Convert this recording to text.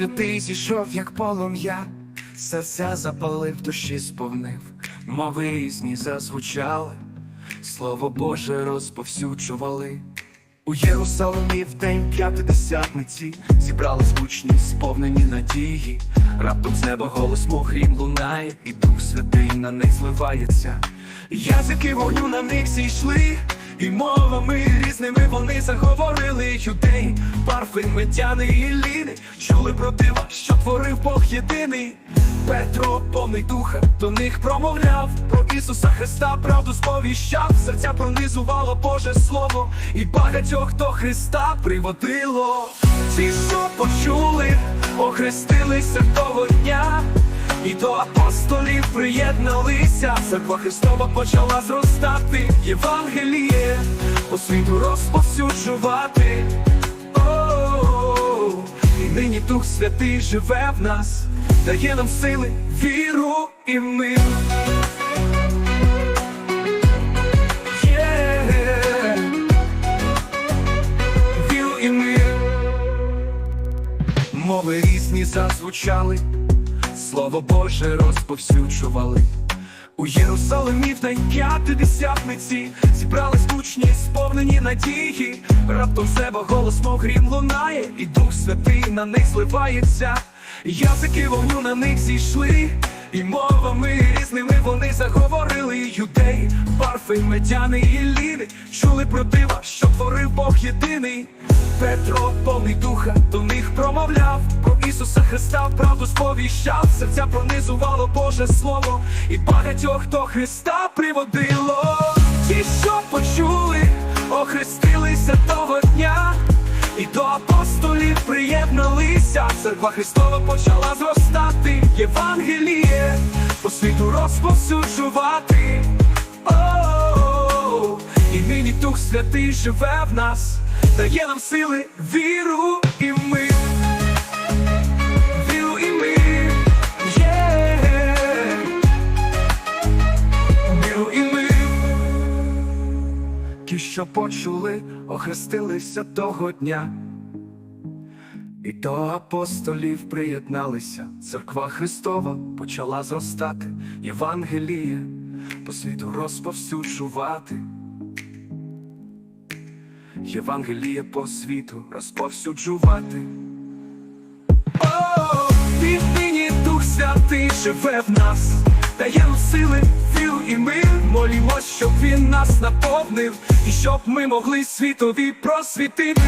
Святий зійшов, як полум'я, серця запалив, душі сповнив, мови різні зазвучали, слово Боже розповсюджували. У Єрусалимі в день п'ятидесятниці зібрались учні, сповнені надії. Раптом з неба голос мов лунає, і Дух Святий на них зливається. Язики вогню на них зійшли, і мовами різними вони заговорили. Юдеї, парфи, медяни і ліни чули про дива, що творив Бог єдиний. Петро, повний духа, до них промовляв про Ісуса Христа, правду сповіщав, серця пронизувало Боже Слово, і багатьох до Христа приводило. Ті, що почули, охрестилися того дня, і до апостолів приєдналися. Церква Христова почала зростати, Євангеліє по світу розповсюджувати. О, І нині Дух Святий живе в нас, дає нам сили, віру і мир. Мови різні зазвучали, слово Боже розповсюджували. У Єрусалимі в день п'ятидесятниці зібрались учні, сповнені надії. Раптом з неба голос мов грім лунає, і Дух Святий на них зливається. Язики вогню на них зійшли, і мовами різними вони заговорили. Юдеї, парфи, медяни і ліни чули про дива, що творив Бог єдиний. Петро, повний духа, до них промовляв про Ісуса Христа, правду сповіщав, серця пронизувало Боже Слово, і багатьох до Христа приводило. Ті, що почули, охрестилися того дня, і до апостолів приєдналися. Церква Христова почала зростати, Євангеліє по світу розповсюджувати. О, і нині Дух Святий живе в нас, дає нам сили, віру і мир. Що почули, охрестилися того дня. І до апостолів приєдналися, церква Христова почала зростати, Євангеліє по світу розповсюджувати. Євангеліє по світу розповсюджувати. О, віднині Дух Святий живе в нас, дає нам сили, віру і мир. Молімось, щоб він нас наповнив, і щоб ми могли світові просвітити.